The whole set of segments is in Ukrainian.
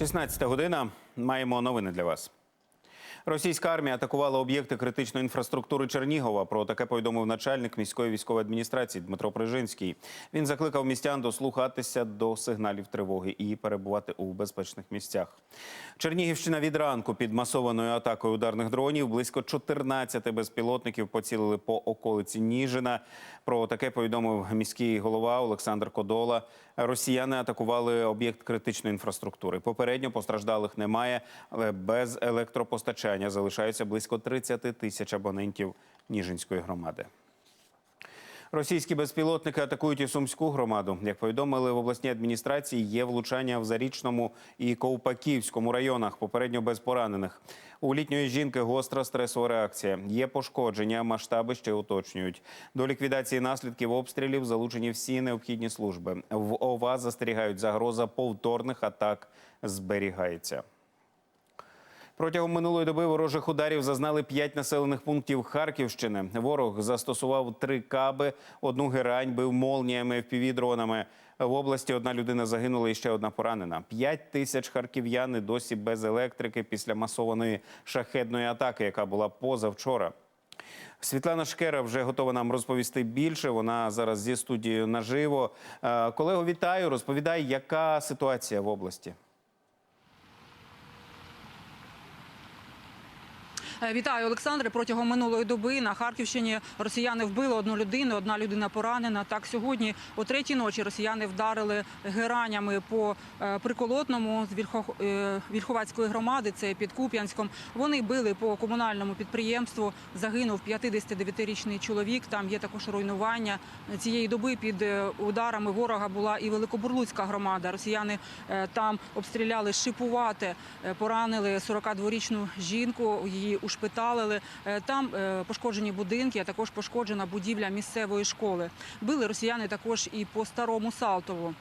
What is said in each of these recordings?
16 година. Маємо новини для вас. Російська армія атакувала об'єкти критичної інфраструктури Чернігова. Про таке повідомив начальник міської військової адміністрації Дмитро Прижинський. Він закликав містян дослухатися до сигналів тривоги і перебувати у безпечних місцях. Чернігівщина від ранку під масованою атакою ударних дронів близько 14 безпілотників поцілили по околиці Ніжина. Про таке повідомив міський голова Олександр Кодола. Росіяни атакували об'єкт критичної інфраструктури. Попередньо постраждалих немає, але без електропостачання залишаються близько 30 тисяч абонентів Ніжинської громади. Російські безпілотники атакують і сумську громаду. Як повідомили в обласній адміністрації, є влучання в Зарічному і Ковпаківському районах. Попередньо без поранених. У літньої жінки гостра стресова реакція. Є пошкодження, масштаби ще уточнюють. До ліквідації наслідків обстрілів залучені всі необхідні служби. В ОВА застерігають, загроза повторних атак зберігається. Протягом минулої доби ворожих ударів зазнали п'ять населених пунктів Харківщини. Ворог застосував три каби, одну герань, бив молніями, впівдронами. В області одна людина загинула і ще одна поранена. П'ять тисяч харків'ян досі без електрики після масованої шахедної атаки, яка була позавчора. Світлана Шкера вже готова нам розповісти більше. Вона зараз зі студією наживо. Е, Колего, вітаю. Розповідай, яка ситуація в області. Вітаю, Олександре. Протягом минулої доби на Харківщині росіяни вбили одну людину, одна людина поранена. Так сьогодні о третій ночі росіяни вдарили геранями по е, приколотному з е, Вільховацької громади. Це під Куп'янськом. Вони били по комунальному підприємству. Загинув 59-річний чоловік. Там є також руйнування. Цієї доби під е, ударами ворога була і Великобурлуцька громада. Росіяни е, там обстріляли шипувати, е, поранили 42-річну жінку. Її ушпиталили. Е, Там е, пошкоджені будинки, а також пошкоджена будівля місцевої школи. Били росіяни також і по старому Салтову.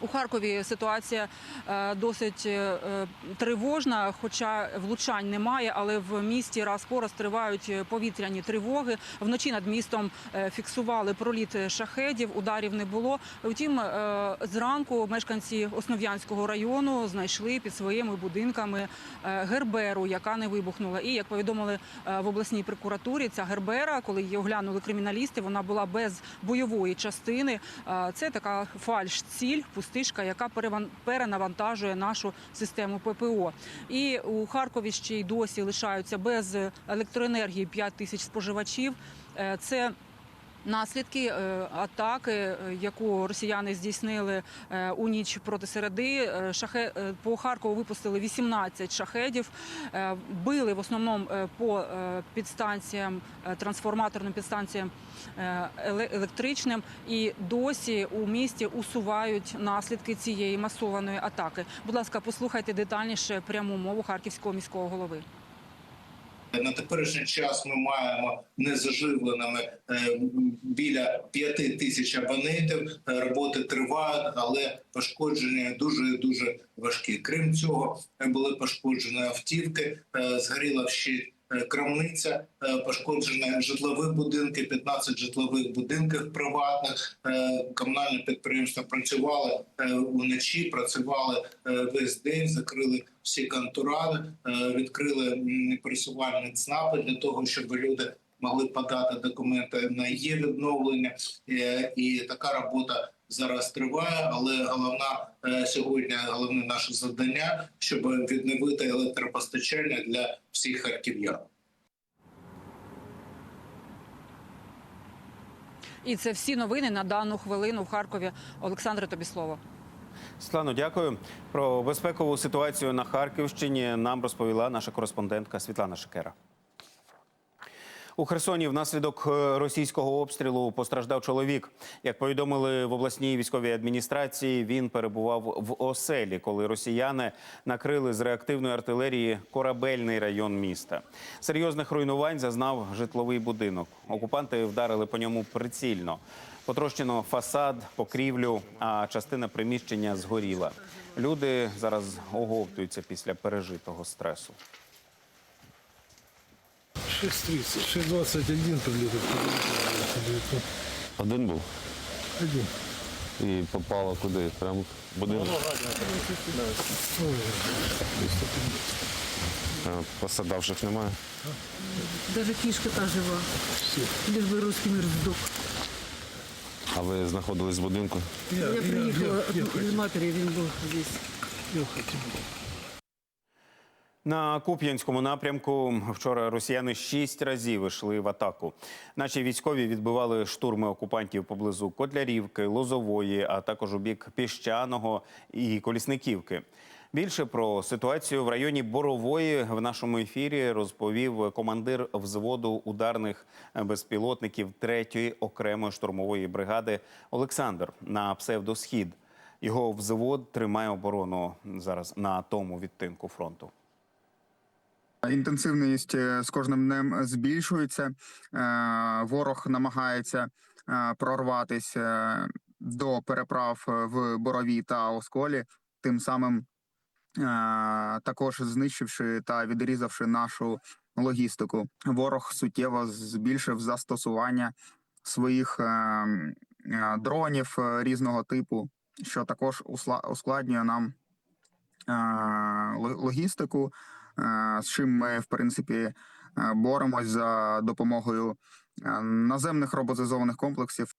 У Харкові ситуація е, досить е, е, тривожна, хоча влучань немає, але в місті раз по раз тривають повітряні тривоги. Вночі над містом фіксували проліт шахедів, ударів не було. Втім, зранку мешканці Основ'янського району знайшли під своїми будинками герберу, яка не вибухнула. І як повідомили в обласній прокуратурі, ця гербера, коли її оглянули криміналісти, вона була без бойової частини. Це така фальш-ціль, пустишка, яка перенавантажує нашу систему ППО. І у Харкові ще й досі лишаються без електроенергії 5 тисяч споживачів. Е, Це Наслідки е, атаки, е, яку росіяни здійснили е, у ніч проти середи, по Харкову випустили 18 шахедів, били в основному по підстанціям, трансформаторним підстанціям електричним, і досі у місті усувають наслідки цієї масованої атаки. Будь ласка, послухайте детальніше пряму мову харківського міського голови. На теперішній час ми маємо незаживленими е, біля п'яти тисяч абонентів. Е, Роботи тривають, але пошкодження дуже дуже важкі. Крім цього, були пошкоджені автівки, е, згоріла ще крамниця, е, пошкоджені житлові будинки, 15 житлових будинків приватних. Е, Комунальне підприємство працювало е, уночі, працювали е, весь день, закрили всі контури, е, відкрили пересувальні ЦНАПи для того, щоб люди могли подати документи на її відновлення. Е, І така робота зараз триває. Але головна е, сьогодні головне наше завдання, щоб відновити електропостачання для всіх харків'ян. І це всі новини на дану хвилину в Харкові. Олександре, тобі слово. Світлано, дякую. Про безпекову ситуацію на Харківщині нам розповіла наша кореспондентка Світлана Шикера. У Херсоні внаслідок е, російського обстрілу постраждав чоловік. Як повідомили в обласній військовій адміністрації, він перебував в оселі, коли росіяни накрили з реактивної артилерії корабельний район міста. Серйозних руйнувань зазнав житловий будинок. Окупанти вдарили по ньому прицільно. Потрощено фасад, покрівлю, а частина приміщення згоріла. Люди зараз оговтуються після пережитого стресу. 6.30, 6.21 прилетов. Один був. Один. І попало куди? Прямо в будинок. А, Пострадавших немає. Даже кишка та жива. Лишь бы русский мир сдох. А ви знаходились в будинку? Я, приехала от из матери, він був здесь. На Куп'янському напрямку вчора росіяни шість разів йшли в атаку. Наші військові відбивали штурми окупантів поблизу Котлярівки, Лозової, а також у бік Піщаного і Колісниківки. Більше про ситуацію в районі Борової в нашому ефірі розповів командир взводу ударних безпілотників 3-ї окремої штурмової бригади Олександр на псевдосхід. Його взвод тримає оборону зараз на тому відтинку фронту. Інтенсивність е, з кожним днем збільшується. Е, Ворог намагається е, прорватися до переправ в Борові та Осколі, тим самим також знищивши та відрізавши нашу логістику. Ворог суттєво збільшив застосування своїх дронів різного типу, що також ускладнює нам логістику з чим ми в принципі е, боремось за допомогою е, наземних роботизованих комплексів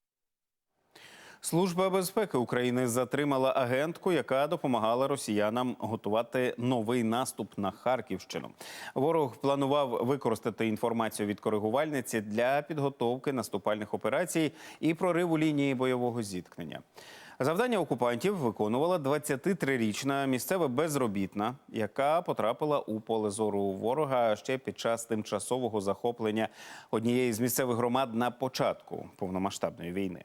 Служба безпеки України затримала агентку, яка допомагала росіянам готувати новий наступ на Харківщину. Ворог планував використати інформацію від коригувальниці для підготовки наступальних операцій і прориву лінії бойового зіткнення. Завдання окупантів виконувала 23-річна місцева безробітна, яка потрапила у поле зору ворога ще під час тимчасового захоплення однієї з місцевих громад на початку повномасштабної війни.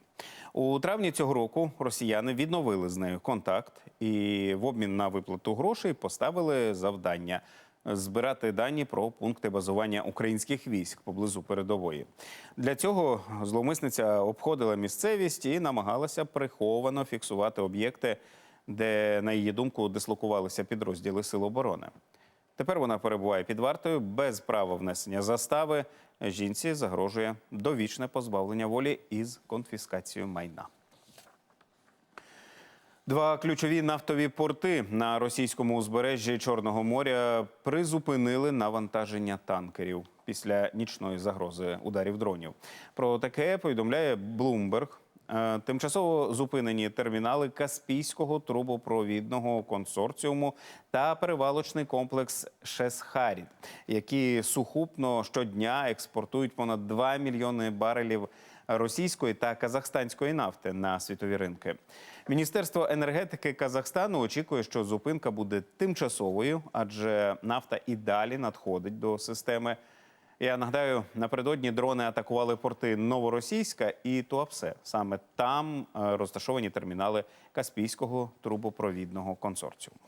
У травні цього року росіяни відновили з нею контакт і в обмін на виплату грошей поставили завдання збирати дані про пункти базування українських військ поблизу передової. Для цього зловмисниця обходила місцевість і намагалася приховано фіксувати об'єкти, де, на її думку, дислокувалися підрозділи Сил оборони. Тепер вона перебуває під вартою без права внесення застави. Жінці загрожує довічне позбавлення волі із конфіскацією майна. Два ключові нафтові порти на російському узбережжі Чорного моря призупинили навантаження танкерів після нічної загрози ударів дронів. Про таке повідомляє Bloomberg. Е, Тимчасово зупинені термінали Каспійського трубопровідного консорціуму та перевалочний комплекс Шесхарід, які сухупно щодня експортують понад 2 мільйони барелів російської та казахстанської нафти на світові ринки. Міністерство енергетики Казахстану очікує, що зупинка буде тимчасовою, адже нафта і далі надходить до системи. Я нагадаю, напередодні дрони атакували порти Новоросійська і Туапсе. Саме там е, розташовані термінали Каспійського трубопровідного консорціуму.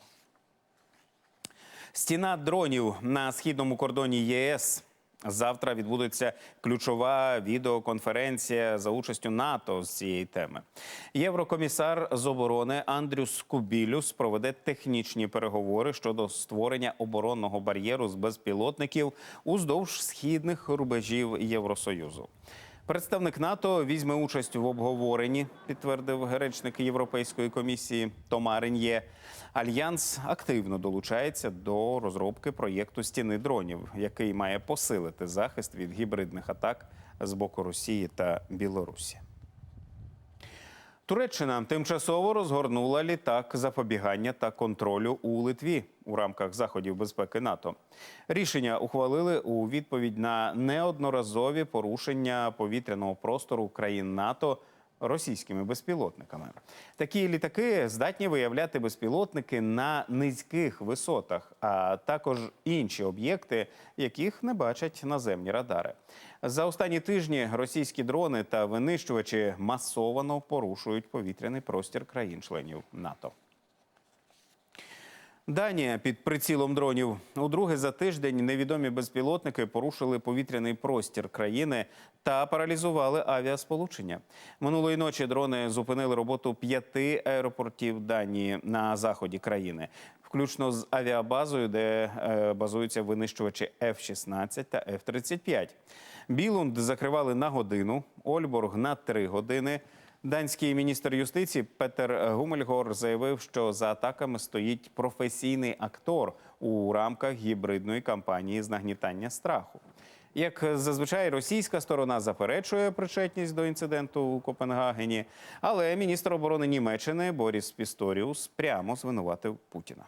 Стіна дронів на східному кордоні єС. Завтра відбудеться ключова відеоконференція за участю НАТО з цієї теми. Єврокомісар з оборони Андрюс Кубілюс проведе технічні переговори щодо створення оборонного бар'єру з безпілотників уздовж східних рубежів Євросоюзу. Представник НАТО візьме участь в обговоренні, підтвердив гречник Європейської комісії Тома Рен'є. Альянс активно долучається до розробки проєкту стіни дронів, який має посилити захист від гібридних атак з боку Росії та Білорусі. Туреччина тимчасово розгорнула літак запобігання та контролю у Литві у рамках заходів безпеки НАТО. Рішення ухвалили у відповідь на неодноразові порушення повітряного простору країн НАТО російськими безпілотниками. Такі літаки здатні виявляти безпілотники на низьких висотах, а також інші об'єкти, яких не бачать наземні радари. За останні тижні російські дрони та винищувачі масовано порушують повітряний простір країн-членів НАТО. Данія під прицілом дронів. Удруге за тиждень невідомі безпілотники порушили повітряний простір країни та паралізували авіасполучення. Минулої ночі дрони зупинили роботу п'яти аеропортів Данії на заході країни, включно з авіабазою, де е, базуються винищувачі F-16 та F-35. Білунд закривали на годину, Ольборг на три години. Данський міністр юстиції Петер Гумельгор заявив, що за атаками стоїть професійний актор у рамках гібридної кампанії з нагнітання страху. Як зазвичай, російська сторона заперечує причетність до інциденту у Копенгагені, але міністр оборони Німеччини Боріс Пісторіус прямо звинуватив Путіна.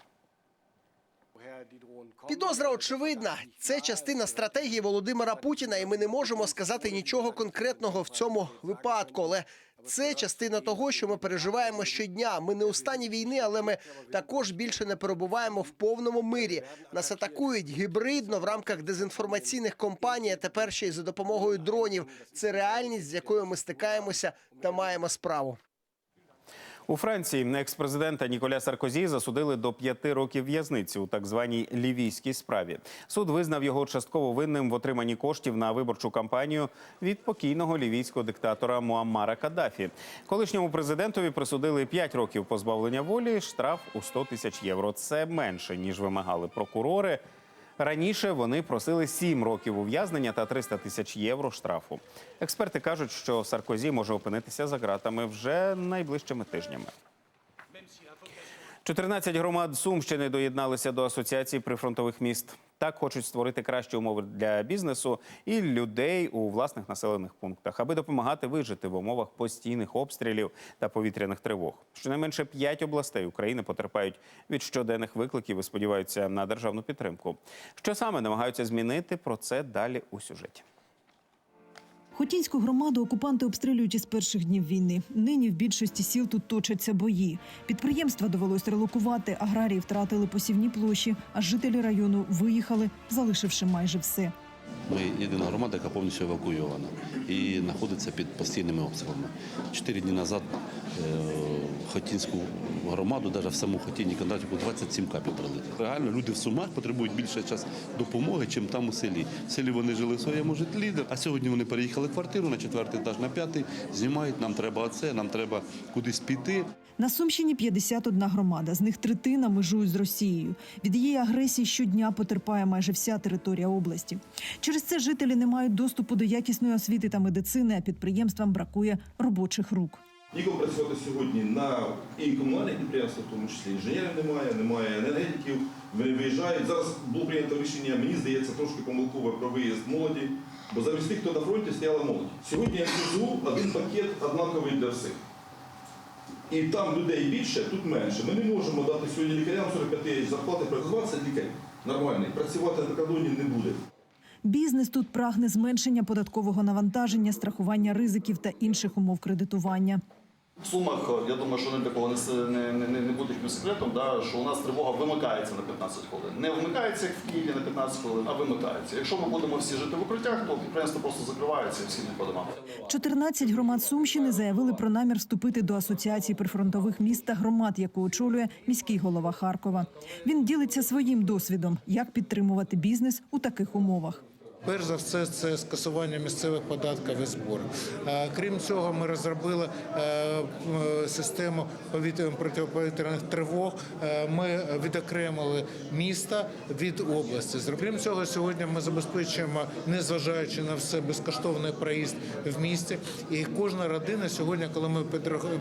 Підозра очевидна. Це частина стратегії Володимира Путіна, і ми не можемо сказати нічого конкретного в цьому випадку. Але це частина того, що ми переживаємо щодня. Ми не у стані війни, але ми також більше не перебуваємо в повному мирі. Нас атакують гібридно в рамках дезінформаційних кампаній, а тепер ще й за допомогою дронів. Це реальність, з якою ми стикаємося та маємо справу. У Франції екс-президента Ніколя Саркозі засудили до п'яти років в'язниці у так званій лівійській справі. Суд визнав його частково винним в отриманні коштів на виборчу кампанію від покійного лівійського диктатора Муаммара Каддафі. Колишньому президентові присудили 5 років позбавлення волі, штраф у 100 тисяч євро. Це менше ніж вимагали прокурори. Раніше вони просили 7 років ув'язнення та 300 тисяч євро штрафу. Експерти кажуть, що Саркозі може опинитися за ґратами вже найближчими тижнями. 14 громад Сумщини доєдналися до асоціації прифронтових міст. Так хочуть створити кращі умови для бізнесу і людей у власних населених пунктах, аби допомагати вижити в умовах постійних обстрілів та повітряних тривог. Щонайменше п'ять областей України потерпають від щоденних викликів і сподіваються на державну підтримку. Що саме намагаються змінити? Про це далі у сюжеті. Хотінську громаду окупанти обстрілюють із перших днів війни. Нині в більшості сіл тут точаться бої. Підприємства довелось релокувати, аграрії втратили посівні площі, а жителі району виїхали, залишивши майже все. Ми єдина громада, яка повністю евакуйована і знаходиться під постійними обстрілами. Чотири дні назад е, Хотінську громаду, навіть в саму Хотіні Кондратівку, 27 капів прилетіло. Реально люди в Сумах потребують більше час допомоги, чим там у селі. В селі вони жили в своєму житлі, а сьогодні вони переїхали в квартиру на четвертий етаж, на п'ятий, знімають, нам треба оце, нам треба кудись піти. На Сумщині 51 громада, з них третина межують з Росією. Від її агресії щодня потерпає майже вся територія області. Через це жителі не мають доступу до якісної освіти та медицини, а підприємствам бракує робочих рук. Нікому працювати сьогодні на і комунальних підприємствах, в тому числі інженерів немає, немає енергетиків. Виїжджають. Зараз було прийнято рішення, мені здається, трошки помилкове про виїзд молоді, бо замість тих, хто на фронті, стояла молодь. Сьогодні я СЗУ один пакет однаковий для всіх. І там людей більше, тут менше. Ми не можемо дати сьогодні лікарям 45 тисяч зарплати, працювати лікар нормальний. Працювати на кордоні не буде. Бізнес тут прагне зменшення податкового навантаження, страхування ризиків та інших умов кредитування. В Сумах, я думаю, що не для кого не, не, не, не якимось секретом, да, що у нас тривога вимикається на 15 хвилин. Не вмикається, як в Києві на 15 хвилин, а вимикається. Якщо ми будемо всі жити в укриттях, то підприємство просто закривається і всі не по домам. 14 громад Сумщини заявили про намір вступити до асоціації прифронтових міст та громад, яку очолює міський голова Харкова. Він ділиться своїм досвідом, як підтримувати бізнес у таких умовах. Перш за все, це скасування місцевих податків і зборів. Е, Крім цього, ми розробили е, систему повітряних протиповітряних тривог. Е, Ми відокремили міста від області. Крім цього, сьогодні ми забезпечуємо, незважаючи на все, безкоштовний проїзд в місті. І кожна родина сьогодні, коли ми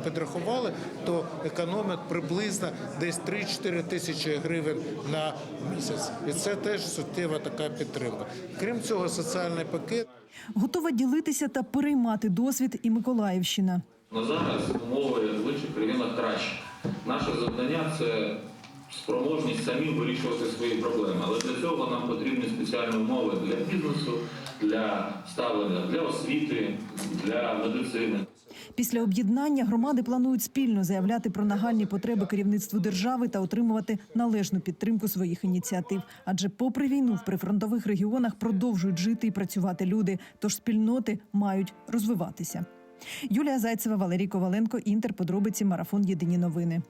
підрахували, то економить приблизно десь 3-4 тисячі гривень на місяць. І це теж суттєва така підтримка. Крім цього, соціальний пакет. Готова ділитися та переймати досвід і Миколаївщина. На зараз умови в інших країнах краще. Наше завдання це спроможність самі вирішувати свої проблеми. Але для цього нам потрібні спеціальні умови для бізнесу, для ставлення, для освіти, для медицини. Після об'єднання громади планують спільно заявляти про нагальні потреби керівництву держави та отримувати належну підтримку своїх ініціатив. Адже, попри війну, в прифронтових регіонах продовжують жити і працювати люди, тож спільноти мають розвиватися. Юлія Зайцева, Валерій Коваленко, Інтер. Подробиці марафон. Єдині новини.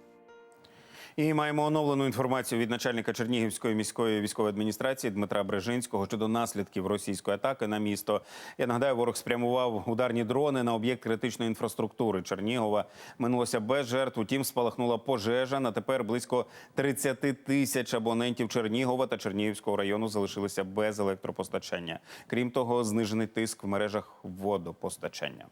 І маємо оновлену інформацію від начальника Чернігівської міської військової адміністрації Дмитра Брежинського щодо наслідків російської атаки на місто. Я нагадаю, ворог спрямував ударні дрони на об'єкт критичної інфраструктури Чернігова. Минулося без жертв. Утім, спалахнула пожежа. На тепер близько 30 тисяч абонентів Чернігова та Чернігівського району залишилися без електропостачання. Крім того, знижений тиск в мережах водопостачання.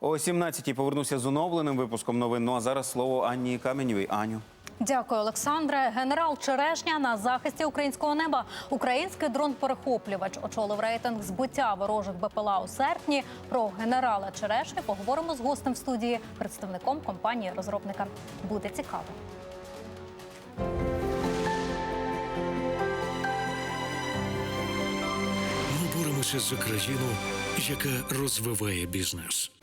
О 17-й повернуся з оновленим випуском новин. Ну а зараз слово Анні Каменєвій. Аню. Дякую, Олександре. Генерал Черешня на захисті українського неба. Український дрон-перехоплювач очолив рейтинг збиття ворожих БПЛА у серпні. Про генерала Черешню поговоримо з гостем в студії, представником компанії розробника. Буде цікаво. Ми боремося за країну, яка розвиває бізнес.